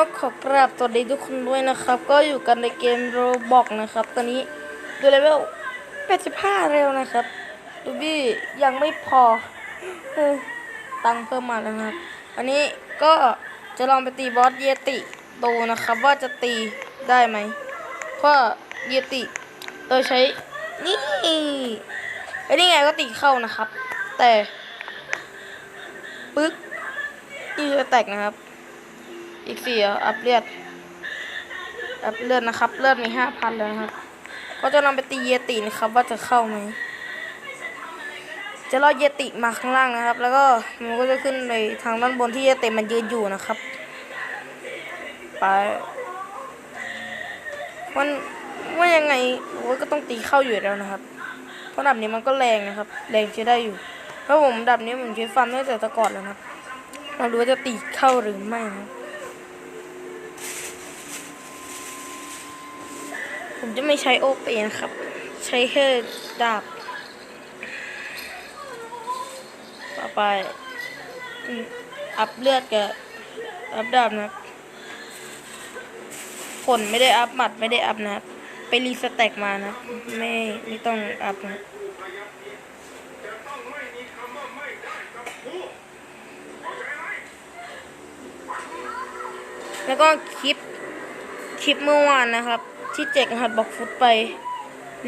ก็ขอกราบสวัสดีทุกคนด้วยนะครับ ก็อยู่กันในเกมโรบอกนะครับ ตอนนี้ดูเลเวล85เร็วนะครับดูบี้ยังไม่พอเออตังเพิ่มมาแล้วนะครับ อันนี้ก็จะลองไปตีบอสเยติดูนะครับ ว่าจะตีได้ไหมเพราะเยติโดยใช้นี่ไอ้นี่ไงก็ตีเข้านะครับ แต่ปึ๊กนี่จะแตกนะครับ อีกสี่อัพเลือด อัพเลือดนะครับ เลือดมีห้าพันแล้วนะครับ ก็จะนำไปตีเยตินะครับ ว่าจะเข้าไหม จะรอเยติมาข้างล่างนะครับ แล้วก็มันก็จะขึ้นในทางด้านบนที่เยติมันยืนอยู่นะครับ ไป มันว่ายังไงโอ้ยก็ต้องตีเข้าอยู่แล้วนะครับ เพราะดับนี้มันก็แรงนะครับ แรงใช้ได้อยู่ เพราะผมดับนี้ผมใช้ฟันตั้งแต่ตะกอนแล้วนะครับ เราดูว่าจะตีเข้าหรือไม่นะครับ ผมจะไม่ใช้โอเปนครับ ใช้แค่ดาบต่อไปอัพเลือดกับอัพดาบนะครับผลไม่ได้อัพหมัดไม่ได้อัพนะครับ ไปรีสแต็กมานะไม่ไม่ต้องอัพนะแล้วก็คลิป คลิปเมื่อวานนะครับ ที่แจกรหัสบอกฟุตไป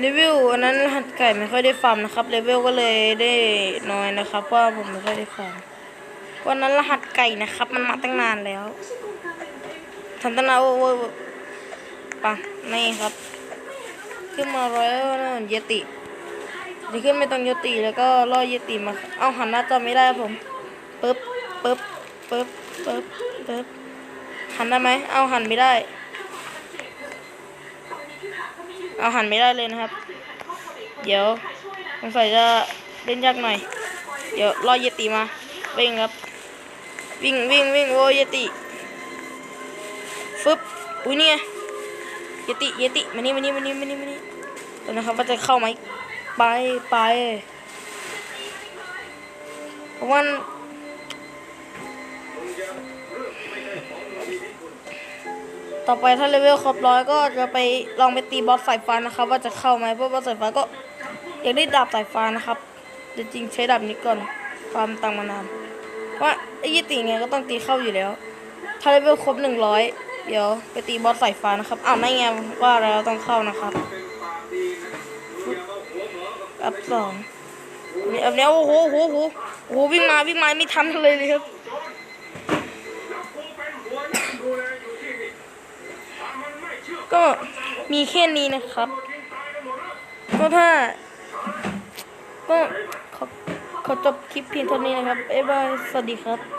รีวิวอันนั้นรหัสไก่ไม่ค่อยได้ฟาร์มนะครับเลเวลก็เลยได้น้อยนะครับเพราะว่าผมไม่ค่อยได้ฟาร์มวันนั้นรหัสไก่นะครับ มันมาตั้งนานแล้วทำตั้งนานโอ้ปังนี่ครับ ขึ้นมาร้อยแล้วเยติจะขึ้นไม่ต้องเยติแล้วก็ล่อเยติมา เอาหันหน้าจอไม่ได้ครับผมปึ๊บปึ๊บปึ๊บปึ๊บปึ๊บหันได้ไหมเอาหันไม่ได้ เอาหันไม่ได้เลยนะครับ เดี๋ยวสงสัยจะเล่นยากหน่อย เดี๋ยวรอเยติมาวิ่งครับ วิ่งวิ่งวิ่งโอ้เยติฟึบอุ้ยเนี่ยเยติเยติมานี่มานี่มานี่มานี่มานี่ตัวนะครับว่าจะเข้าไหมไปไปเพราะว่า ต่อไปถ้าเลเวลครบร้อยก็จะไปลองไปตีบอสสายฟ้านะครับ ว่าจะเข้าไหมเพราะบอสสายฟ้าก็อยากได้ดาบสายฟ้านะครับแต่จริงใช้ดาบนี้ก่อนฟามตังมานานว่าไอ้ยี่ตีไงก็ต้องตีเข้าอยู่แล้ว ถ้าเลเวลครบหนึ่งร้อยเดี๋ยวไปตีบอสสายฟ้านะครับอ้าวนั่ไงว่าแล้วต้องเข้านะครับอัพสองอันนี้โอ้โหโอ้โหโอ้โหโอ้โหวิ่งมาวิ่งมาไม่ทันเลยเลยครับ ก็มีแค่นี้นะครับ ก็ถ้า ก็ขอขอจบคลิปเพียงเท่านี้นะครับบ๊ายบายสวัสดีครับ